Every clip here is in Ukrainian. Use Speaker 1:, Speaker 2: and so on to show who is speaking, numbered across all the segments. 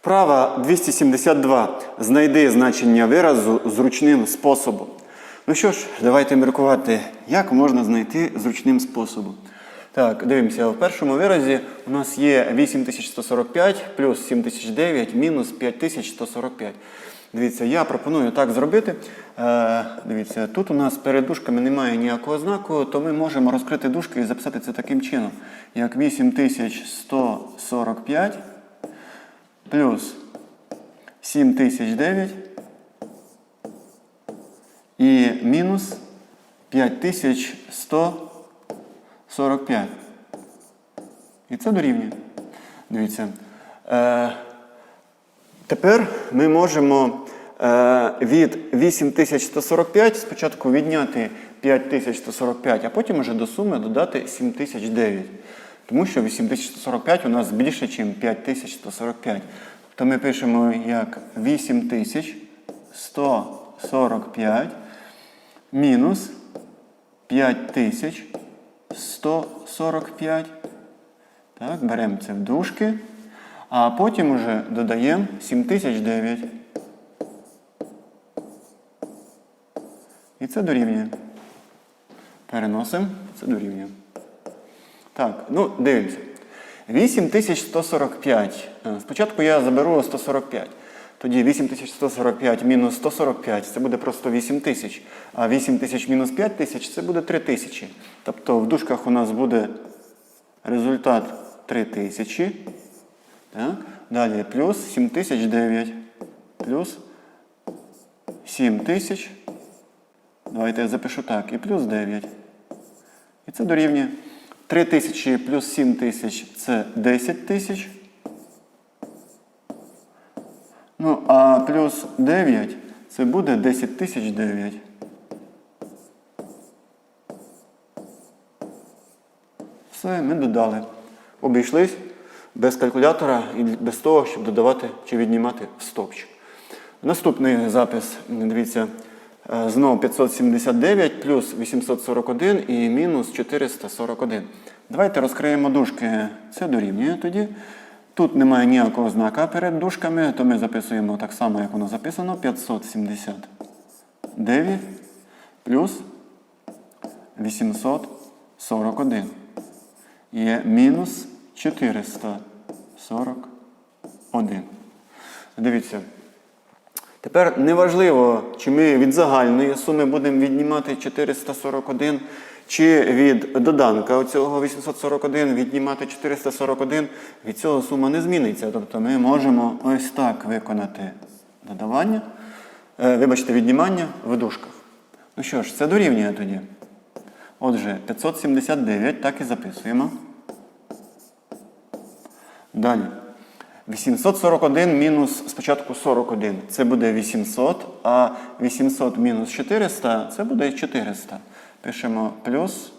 Speaker 1: Вправа 272. Знайди значення виразу зручним способом. Ну що ж, давайте міркувати, як можна знайти зручним способом. Так, дивимося, в першому виразі у нас є 8145 плюс 7009 мінус 5145. Дивіться, я пропоную так зробити. Е, дивіться, тут у нас перед дужками немає ніякого знаку, то ми можемо розкрити дужки і записати це таким чином, як 8145 плюс 7009 і мінус 5145. І це дорівнює. Дивіться. Е, тепер ми можемо е, від 8145 спочатку відняти 5145, а потім вже до суми додати 7009. Тому що 8145 у нас більше, ніж 5145. Тобто ми пишемо як 8145 мінус 5145. Так, беремо це в дужки. А потім вже додаємо 7009. І це дорівнює. Переносимо, це дорівнює. Так, ну дивимося. 8145. Е, Спочатку я заберу 145. Тоді 8145 мінус 145 це буде просто 8000. А 8000 мінус 5000 це буде 3000. Тобто в дужках у нас буде результат 3000. Так? Далі плюс 7009. Плюс 7000. Давайте я запишу так. І плюс 9. І це дорівнює. 3000 плюс 7000 це 10 тисяч. Ну, а плюс 9 це буде 10 тисяч 9. Все, ми додали. Обійшлись без калькулятора і без того, щоб додавати чи віднімати в стопчик. Наступний запис, дивіться, знову 579 плюс 841 і мінус 441. Давайте розкриємо дужки. Це дорівнює тоді. Тут немає ніякого знака перед дужками, то ми записуємо так само, як воно записано. 579 плюс 841. Є мінус 441. Дивіться. Тепер неважливо, чи ми від загальної суми будемо віднімати 441, чи від доданка оцього 841 віднімати 441, від цього сума не зміниться. Тобто ми можемо ось так виконати додавання, е, вибачте, віднімання в дужках. Ну що ж, це дорівнює тоді. Отже, 579, так і записуємо. Далі. 841 мінус спочатку 41. Це буде 800, а 800 мінус 400 це буде 400. Пишемо плюс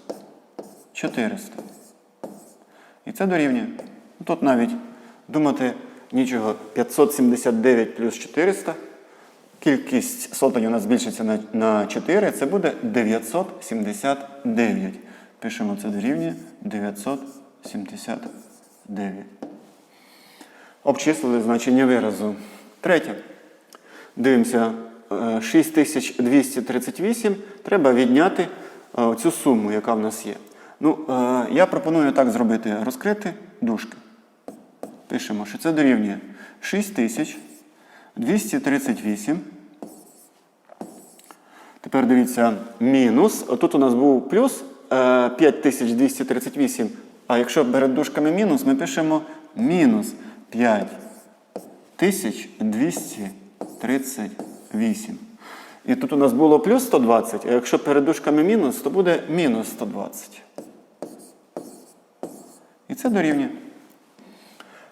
Speaker 1: 400. І це дорівнює. Ну, Тут навіть думати нічого. 579 плюс 400. Кількість сотень у нас збільшиться на, на 4. Це буде 979. Пишемо це дорівнює 979. Обчислили значення виразу. Третє. Дивимося, е, 6238. Треба відняти е, цю суму, яка в нас є. Ну, е, я пропоную так зробити: розкрити дужки. Пишемо, що це дорівнює 6238. Тепер дивіться, мінус. Тут у нас був плюс е, 5238. А якщо перед дужками мінус, ми пишемо мінус 5238. І тут у нас було плюс 120, а якщо перед дужками мінус, то буде мінус 120. І це дорівнює.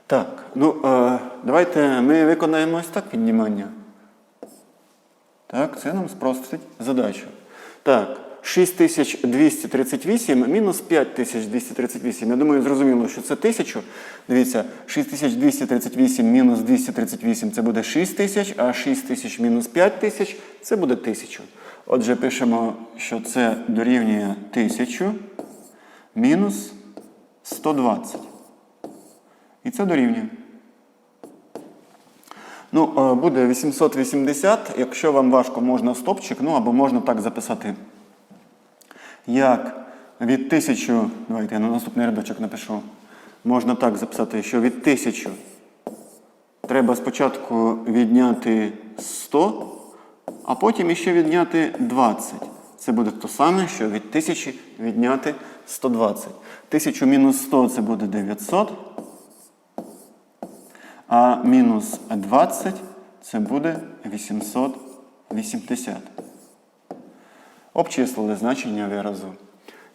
Speaker 1: Так, ну е, давайте ми виконаємо ось так віднімання. Так, це нам спростить задачу. Так, 6238 мінус 5238. Я думаю, зрозуміло, що це 1000. Дивіться, 6238 мінус 238 це буде 6000, а 6000 мінус 5000 це буде 1000. Отже, пишемо, що це дорівнює 1000 мінус 120. І це дорівнює. Ну, е, буде 880. Якщо вам важко, можна стопчик, ну або можна так записати. Як від 1000, давайте я на наступний рядочок напишу. Можна так записати, що від 1000 треба спочатку відняти 100, а потім іще відняти 20. Це буде те саме, що від 1000 відняти 120. 1000 мінус 100 це буде 900. А мінус 20 це буде 880. Обчислили значення виразу.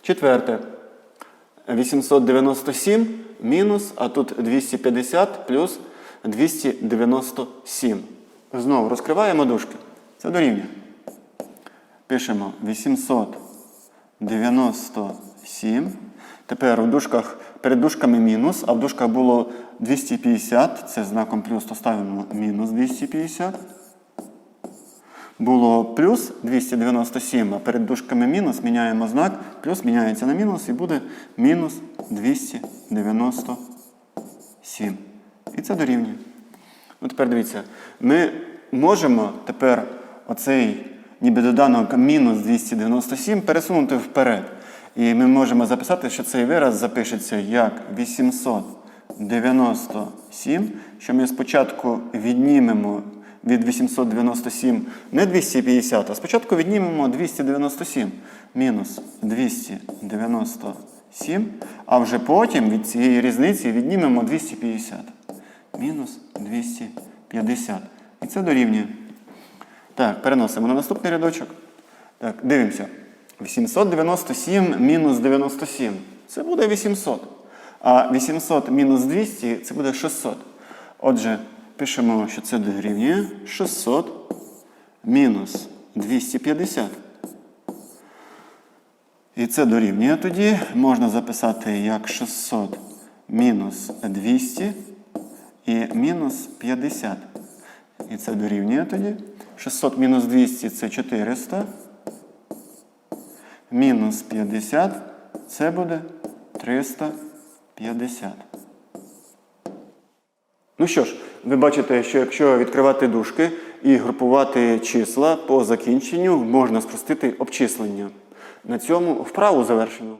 Speaker 1: Четверте. 897 мінус, а тут 250 плюс 297. Знову розкриваємо дужки. Це дорівнює. Пишемо 897. Тепер у дужках перед дужками мінус, а в дужках було 250. Це знаком плюс, то ставимо мінус 250. Було плюс 297, а перед дужками мінус міняємо знак, плюс міняється на мінус і буде мінус 297. І це дорівнює. Ну, тепер дивіться, ми можемо тепер оцей ніби доданок мінус 297 пересунути вперед. І ми можемо записати, що цей вираз запишеться як 897, що ми спочатку віднімемо від 897 не 250, а спочатку віднімемо 297 мінус 297, а вже потім від цієї різниці віднімемо 250 мінус 250. І це дорівнює. Так, переносимо на наступний рядочок. Так, дивимося. 897 мінус 97. Це буде 800. А 800 мінус 200 це буде 600. Отже, пишемо, що це дорівнює 600 мінус 250. І це дорівнює тоді. Можна записати як 600 мінус 200 і мінус 50. І це дорівнює тоді. 600 мінус 200 це 400. Мінус 50 це буде 350. Ну що ж, ви бачите, що якщо відкривати дужки і групувати числа по закінченню, можна спростити обчислення. На цьому вправу завершено.